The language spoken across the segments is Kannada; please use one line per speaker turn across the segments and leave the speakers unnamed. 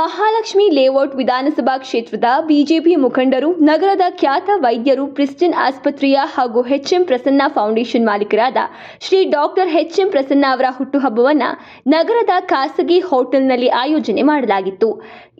ಮಹಾಲಕ್ಷ್ಮಿ ಲೇಔಟ್ ವಿಧಾನಸಭಾ ಕ್ಷೇತ್ರದ ಬಿಜೆಪಿ ಮುಖಂಡರು, ನಗರದ ಖ್ಯಾತ ವೈದ್ಯರು ಪ್ರಿಸ್ಟಿನ್ ಆಸ್ಪತ್ರೆಯ ಹಾಗೂ ಎಚ್ಎಂ ಪ್ರಸನ್ನ ಫೌಂಡೇಶನ್ ಮಾಲೀಕರಾದ ಶ್ರೀ ಡಾಕ್ಟರ್ ಎಚ್ಎಂ ಪ್ರಸನ್ನ ಅವರ ಹುಟ್ಟುಹಬ್ಬವನ್ನು ನಗರದ ಖಾಸಗಿ ಹೋಟೆಲ್ನಲ್ಲಿ ಆಯೋಜನೆ ಮಾಡಲಾಗಿತ್ತು.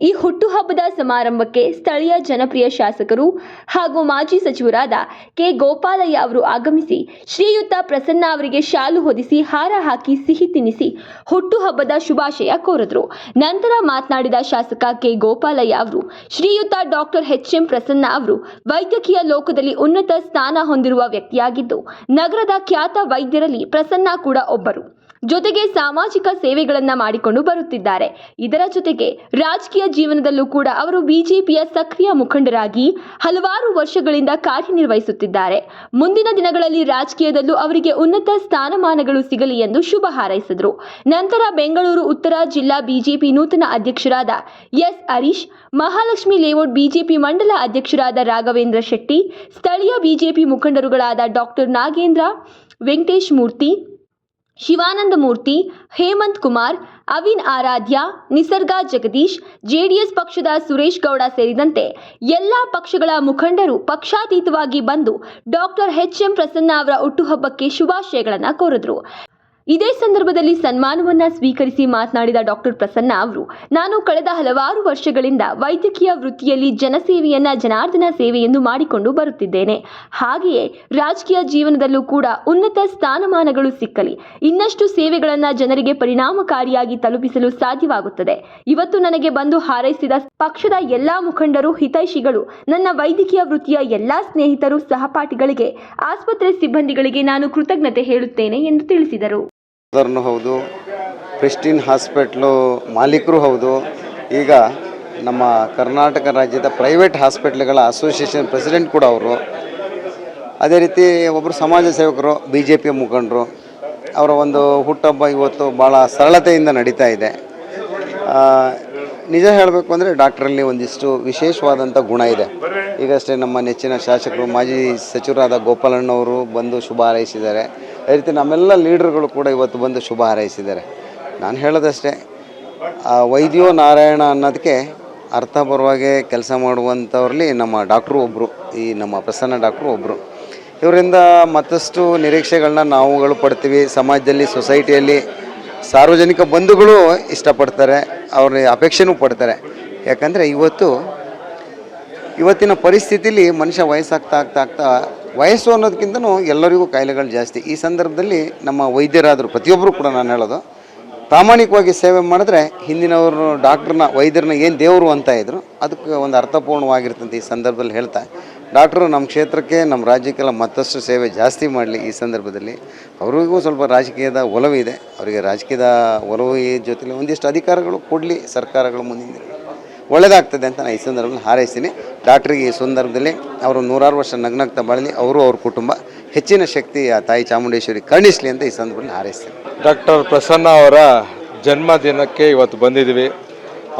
ಈ ಹುಟ್ಟುಹಬ್ಬದ ಸಮಾರಂಭಕ್ಕೆ ಸ್ಥಳೀಯ ಜನಪ್ರಿಯ ಶಾಸಕರು ಹಾಗೂ ಮಾಜಿ ಸಚಿವರಾದ ಕೆ ಗೋಪಾಲಯ್ಯ ಅವರು ಆಗಮಿಸಿ, ಶ್ರೀಯುತ ಪ್ರಸನ್ನ ಅವರಿಗೆ ಶಾಲು ಹೊದಿಸಿ, ಹಾರ ಹಾಕಿ, ಸಿಹಿ ತಿನ್ನಿಸಿ ಹುಟ್ಟುಹಬ್ಬದ ಶುಭಾಶಯ ಕೋರಿದರು. ನಂತರ ಮಾತನಾಡಿದ ಶಾಸಕ ಕೆ ಗೋಪಾಲಯ್ಯ ಅವರು, ಶ್ರೀಯುತ ಡಾಕ್ಟರ್ ಎಚ್ ಎಂ ಪ್ರಸನ್ನ ಅವರು, ವೈದ್ಯಕೀಯ ಲೋಕದಲ್ಲಿ ಉನ್ನತ ಸ್ಥಾನ ಹೊಂದಿರುವ ವ್ಯಕ್ತಿಯಾಗಿದ್ದು, ನಗರದ ಖ್ಯಾತ ವೈದ್ಯರಲ್ಲಿ ಪ್ರಸನ್ನ ಕೂಡ ಒಬ್ಬರು. ಜೊತೆಗೆ ಸಾಮಾಜಿಕ ಸೇವೆಗಳನ್ನ ಮಾಡಿಕೊಂಡು ಬರುತ್ತಿದ್ದಾರೆ. ಇದರ ಜೊತೆಗೆ ರಾಜಕೀಯ ಜೀವನದಲ್ಲೂ ಕೂಡ ಅವರು ಬಿಜೆಪಿಯ ಸಕ್ರಿಯ ಮುಖಂಡರಾಗಿ ಹಲವಾರು ವರ್ಷಗಳಿಂದ ಕಾರ್ಯನಿರ್ವಹಿಸುತ್ತಿದ್ದಾರೆ. ಮುಂದಿನ ದಿನಗಳಲ್ಲಿ ರಾಜಕೀಯದಲ್ಲೂ ಅವರಿಗೆ ಉನ್ನತ ಸ್ಥಾನಮಾನಗಳು ಸಿಗಲಿ ಎಂದು ಶುಭ ಹಾರೈಸಿದರು. ನಂತರ ಬೆಂಗಳೂರು, ಉತ್ತರ ಜಿಲ್ಲಾ ಬಿಜೆಪಿ ನೂತನ ಅಧ್ಯಕ್ಷರಾದ S Harish, Mahalakshmi layout BJP ಮಂಡಲ ಅಧ್ಯಕ್ಷರಾದ ರಾಘವೇಂದ್ರ ಶೆಟ್ಟಿ, ಸ್ಥಳೀಯ ಬಿಜೆಪಿ ಮುಖಂಡರುಗಳಾದ ಡಾಕ್ಟರ್ ನಾಗೇಂದ್ರ, ವೆಂಕಟೇಶ್ ಮೂರ್ತಿ ಶಿವಾನಂದ ಮೂರ್ತಿ ಹೇಮಂತ್ ಕುಮಾರ್, ಅವಿನ್ ಆರಾಧ್ಯ, ನಿಸರ್ಗ ಜಗದೀಶ್, ಜೆಡಿಎಸ್ ಪಕ್ಷದ ಸುರೇಶ್ ಗೌಡ ಸೇರಿದಂತೆ ಎಲ್ಲ ಪಕ್ಷಗಳ ಮುಖಂಡರು ಪಕ್ಷಾತೀತವಾಗಿ ಬಂದು ಡಾಕ್ಟರ್ ಎಚ್ ಎಂ ಪ್ರಸನ್ನ ಅವರ ಹುಟ್ಟುಹಬ್ಬಕ್ಕೆ ಶುಭಾಶಯಗಳನ್ನು ಕೋರಿದ್ರು. ಇದೇ ಸಂದರ್ಭದಲ್ಲಿ ಸನ್ಮಾನವನ್ನ ಸ್ವೀಕರಿಸಿ ಮಾತನಾಡಿದ ಡಾಕ್ಟರ್ ಪ್ರಸನ್ನ ಅವರು, ನಾನು ಕಳೆದ ಹಲವಾರು ವರ್ಷಗಳಿಂದ ವೈದ್ಯಕೀಯ ವೃತ್ತಿಯಲ್ಲಿ ಜನಸೇವೆಯನ್ನ, ಜನಾರ್ದನ ಸೇವೆಯೆಂದು ಮಾಡಿಕೊಂಡು ಬರುತ್ತಿದ್ದೇನೆ. ಹಾಗೆಯೇ ರಾಜಕೀಯ ಜೀವನದಲ್ಲೂ ಕೂಡ ಉನ್ನತ ಸ್ಥಾನಮಾನಗಳು ಸಿಕ್ಕಲಿ, ಇನ್ನಷ್ಟು ಸೇವೆಗಳನ್ನ ಜನರಿಗೆ ಪರಿಣಾಮಕಾರಿಯಾಗಿ ತಲುಪಿಸಲು ಸಾಧ್ಯವಾಗುತ್ತದೆ. ಇವತ್ತು ನನಗೆ ಬಂದು ಹಾರೈಸಿದ ಪಕ್ಷದ ಎಲ್ಲಾ ಮುಖಂಡರು, ಹಿತೈಷಿಗಳು, ನನ್ನ ವೈದ್ಯಕೀಯ ವೃತ್ತಿಯ ಎಲ್ಲಾ ಸ್ನೇಹಿತರು, ಸಹಪಾಠಿಗಳಿಗೆ, ಆಸ್ಪತ್ರೆ ಸಿಬ್ಬಂದಿಗಳಿಗೆ ನಾನು ಕೃತಜ್ಞತೆ ಹೇಳುತ್ತೇನೆ ಎಂದು ತಿಳಿಸಿದರು.
ಸೋದರನು ಹೌದು, ಪ್ರೆಸ್ಟಿನ್ ಹಾಸ್ಪಿಟ್ಲು ಮಾಲೀಕರು ಹೌದು. ಈಗ ನಮ್ಮ ಕರ್ನಾಟಕ ರಾಜ್ಯದ ಪ್ರೈವೇಟ್ ಹಾಸ್ಪಿಟ್ಲ್ಗಳ ಅಸೋಸಿಯೇಷನ್ ಪ್ರೆಸಿಡೆಂಟ್ ಕೂಡ ಅವರು. ಅದೇ ರೀತಿ ಒಬ್ಬರು ಸಮಾಜ ಸೇವಕರು ಬಿ ಜೆ ಪಿಯ ಮುಖಂಡರು. ಅವರ ಒಂದು ಹುಟ್ಟಬ್ಬ ಇವತ್ತು ಭಾಳ ಸರಳತೆಯಿಂದ ನಡೀತಾ ಇದೆ. ನಿಜ ಹೇಳಬೇಕು ಅಂದರೆ ಡಾಕ್ಟ್ರಲ್ಲಿ ಒಂದಿಷ್ಟು ವಿಶೇಷವಾದಂಥ ಗುಣ ಇದೆ. ಈಗಷ್ಟೇ ನಮ್ಮ ನೆಚ್ಚಿನ ಶಾಸಕರು ಮಾಜಿ ಸಚಿವರಾದ ಗೋಪಾಲಣ್ಣವರು ಬಂದು ಶುಭ ಹಾರೈಸಿದ್ದಾರೆ. ಅದೇ ರೀತಿ ನಮ್ಮೆಲ್ಲ ಲೀಡರ್ಗಳು ಕೂಡ ಇವತ್ತು ಬಂದು ಶುಭ ಹಾರೈಸಿದ್ದಾರೆ. ನಾನು ಹೇಳೋದಷ್ಟೇ, ಆ ವೈದ್ಯೋ ನಾರಾಯಣ ಅನ್ನೋದಕ್ಕೆ ಅರ್ಥ ಬರುವಾಗೆ ಕೆಲಸ ಮಾಡುವಂಥವ್ರಲ್ಲಿ ನಮ್ಮ ಡಾಕ್ಟ್ರು ಒಬ್ಬರು ಈ ನಮ್ಮ ಪ್ರಸನ್ನ ಡಾಕ್ಟ್ರು ಒಬ್ಬರು ಇವರಿಂದ ಮತ್ತಷ್ಟು ನಿರೀಕ್ಷೆಗಳನ್ನ ನಾವುಗಳು ಪಡ್ತೀವಿ. ಸಮಾಜದಲ್ಲಿ, ಸೊಸೈಟಿಯಲ್ಲಿ ಸಾರ್ವಜನಿಕ ಬಂಧುಗಳು ಇಷ್ಟಪಡ್ತಾರೆ ಅವ್ರ ಅಪೇಕ್ಷೆನೂ ಪಡ್ತಾರೆ. ಯಾಕಂದರೆ ಇವತ್ತು, ಇವತ್ತಿನ ಪರಿಸ್ಥಿತಿಲಿ ಮನುಷ್ಯ ವಯಸ್ಸಾಗ್ತಾ ಆಗ್ತಾ ಆಗ್ತಾ ವಯಸ್ಸು ಅನ್ನೋದಕ್ಕಿಂತನೂ ಎಲ್ಲರಿಗೂ ಕಾಯಿಲೆಗಳು ಜಾಸ್ತಿ. ಈ ಸಂದರ್ಭದಲ್ಲಿ ನಮ್ಮ ವೈದ್ಯರಾದರು ಪ್ರತಿಯೊಬ್ಬರು ಕೂಡ ನಾನು ಹೇಳೋದು, ಪ್ರಾಮಾಣಿಕವಾಗಿ ಸೇವೆ ಮಾಡಿದ್ರೆ ಹಿಂದಿನವರು, ಡಾಕ್ಟ್ರನ್ನ, ವೈದ್ಯರನ್ನ ಏನು ದೇವರು ಅಂತ ಇದ್ರು, ಅದಕ್ಕೆ ಒಂದು ಅರ್ಥಪೂರ್ಣವಾಗಿರ್ತಂತೆ ಈ ಸಂದರ್ಭದಲ್ಲಿ ಹೇಳ್ತಾ. ಡಾಕ್ಟ್ರು ನಮ್ಮ ಕ್ಷೇತ್ರಕ್ಕೆ, ನಮ್ಮ ರಾಜ್ಯಕ್ಕೆಲ್ಲ ಮತ್ತಷ್ಟು ಸೇವೆ ಜಾಸ್ತಿ ಮಾಡಲಿ ಈ ಸಂದರ್ಭದಲ್ಲಿ. ಅವರಿಗೂ ಸ್ವಲ್ಪ ರಾಜಕೀಯದ ಒಲವಿದೆ ಅವರಿಗೆ ರಾಜಕೀಯದ ಒಲವು ಜೊತೆಲಿ ಒಂದಿಷ್ಟು ಅಧಿಕಾರಗಳು ಕೊಡಲಿ ಸರ್ಕಾರಗಳು ಮುಂದಿನ. ಒಳ್ಳೆಯದಾಗ್ತದೆ ಅಂತ ನಾನು ಈ ಸಂದರ್ಭದಲ್ಲಿ ಹಾರೈಸ್ತೀನಿ. ಡಾಕ್ಟ್ರಿಗೆ ಈ ಸಂದರ್ಭದಲ್ಲಿ ಅವರು ನೂರಾರು ವರ್ಷ ನಗ್ನಗ್ತಾ ಬಾಳಲಿ, ಅವರು ಅವ್ರ ಕುಟುಂಬ ಹೆಚ್ಚಿನ ಶಕ್ತಿ ಆ ತಾಯಿ ಚಾಮುಂಡೇಶ್ವರಿ ಕರ್ಣಿಸಲಿ ಅಂತ ಈ ಸಂದರ್ಭದಲ್ಲಿ ಹಾರೈಸ್ತೀನಿ.
ಡಾಕ್ಟರ್ ಪ್ರಸನ್ನ ಅವರ ಜನ್ಮದಿನಕ್ಕೆ ಇವತ್ತು ಬಂದಿದ್ದೀವಿ.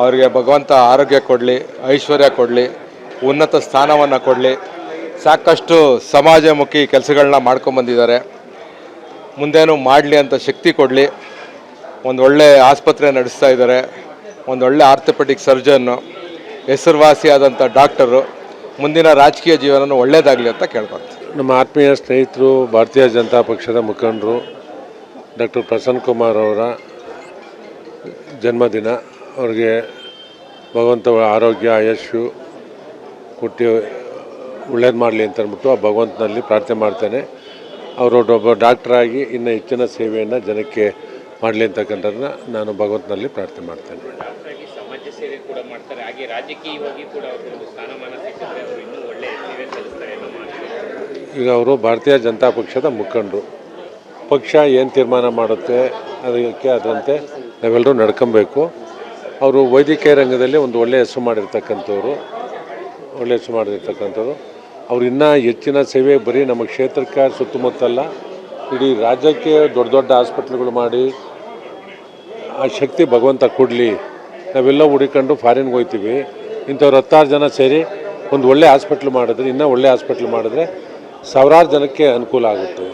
ಅವರಿಗೆ ಭಗವಂತ ಆರೋಗ್ಯ ಕೊಡಲಿ, ಐಶ್ವರ್ಯ ಕೊಡಲಿ, ಉನ್ನತ ಸ್ಥಾನವನ್ನು ಕೊಡಲಿ. ಸಾಕಷ್ಟು ಸಮಾಜಮುಖಿ ಕೆಲಸಗಳನ್ನ ಮಾಡ್ಕೊಂಬಂದಿದ್ದಾರೆ ಮುಂದೇನು ಮಾಡಲಿ ಅಂತ ಶಕ್ತಿ ಕೊಡಲಿ. ಒಂದು ಒಳ್ಳೆ ಆಸ್ಪತ್ರೆ ನಡೆಸ್ತಾ ಇದ್ದಾರೆ. ಒಂದು ಆರ್ಥೋಪೆಟಿಕ್ ಸರ್ಜನ್ನು ಹೆಸರುವಾಸಿಯಾದಂಥ ಡಾಕ್ಟರು ಮುಂದಿನ ರಾಜಕೀಯ ಜೀವನ ಒಳ್ಳೆಯದಾಗಲಿ ಅಂತ ಕೇಳ್ಕೊಳ್ತೀನಿ
ನಮ್ಮ ಆತ್ಮೀಯ ಸ್ನೇಹಿತರು, ಭಾರತೀಯ ಜನತಾ ಪಕ್ಷದ ಮುಖಂಡರು, ಡಾಕ್ಟರ್ ಪ್ರಸನ್ನ ಕುಮಾರ್ ಅವರ ಜನ್ಮದಿನ, ಅವ್ರಿಗೆ ಭಗವಂತ ಆರೋಗ್ಯ, ಆಯಸ್ಸು ಕೊಟ್ಟು ಒಳ್ಳೇದು ಮಾಡಲಿ ಅಂತ ಅಂದ್ಬಿಟ್ಟು ಆ ಭಗವಂತನಲ್ಲಿ ಪ್ರಾರ್ಥನೆ ಮಾಡ್ತೇನೆ. ಅವರು ಒಬ್ಬ ಡಾಕ್ಟ್ರಾಗಿ ಇನ್ನು ಹೆಚ್ಚಿನ ಸೇವೆಯನ್ನು ಜನಕ್ಕೆ ಮಾಡಲಿ ಅಂತಕ್ಕಂಥದ್ದನ್ನ ನಾನು ಭಗವಂತನಲ್ಲಿ ಪ್ರಾರ್ಥನೆ ಮಾಡ್ತೇನೆ.
ಸೇವೆ ಕೂಡ ಮಾಡ್ತಾರೆ. ಹಾಗೆ ರಾಜಕೀಯವಾಗಿ ಕೂಡ ಅವ್ರಿಗೆ ಸ್ಥಾನಮಾನ ಸಿಕ್ಕಿದ್ರೆ ಅವರು ಇನ್ನೂ ಒಳ್ಳೆ ಸೇವೆ ಸಲ್ಲಿಸ್ತಾರೆ ಅನ್ನೋ ಮಾತು.
ಈಗ ಅವರು ಭಾರತೀಯ ಜನತಾ ಪಕ್ಷದ ಮುಖಂಡರು. ಪಕ್ಷ ಏನು ತೀರ್ಮಾನ ಮಾಡುತ್ತೆ ಅದಕ್ಕೆ ಅದರಂತೆ ನಾವೆಲ್ಲರೂ ನಡ್ಕೊಬೇಕು. ಅವರು ವೈದ್ಯಕೀಯ ರಂಗದಲ್ಲಿ ಒಂದು ಒಳ್ಳೆಯ ಹೆಸರು ಮಾಡಿರ್ತಕ್ಕಂಥವ್ರು. ಒಳ್ಳೆಯ ಹೆಸರು ಮಾಡಿರ್ತಕ್ಕಂಥವ್ರು. ಅವ್ರು ಇನ್ನೂ ಹೆಚ್ಚಿನ ಸೇವೆ ಬರೀ ನಮ್ಮ ಕ್ಷೇತ್ರಕ್ಕೆ ಸುತ್ತಮುತ್ತಲ್ಲ ಇಡೀ ರಾಜ್ಯಕ್ಕೆ ದೊಡ್ಡ ದೊಡ್ಡ ಆಸ್ಪತ್ರೆಗಳು ಮಾಡಿ ಆ ಶಕ್ತಿ ಭಗವಂತ ಕೊಡಲಿ. ನಾವೆಲ್ಲ ಹುಡುಕೊಂಡು ಫಾರಿನ್ಗೆ ಹೋಗ್ತೀವಿ ಇಂಥವ್ರು ಹತ್ತಾರು ಜನ ಸೇರಿ ಒಂದು ಒಳ್ಳೆ ಹಾಸ್ಪಿಟ್ಲ್ ಮಾಡಿದ್ರೆ, ಇನ್ನೂ ಒಳ್ಳೆ ಹಾಸ್ಪಿಟ್ಲ್ ಮಾಡಿದ್ರೆ ಸಾವಿರಾರು ಜನಕ್ಕೆ ಅನುಕೂಲ ಆಗುತ್ತೆ.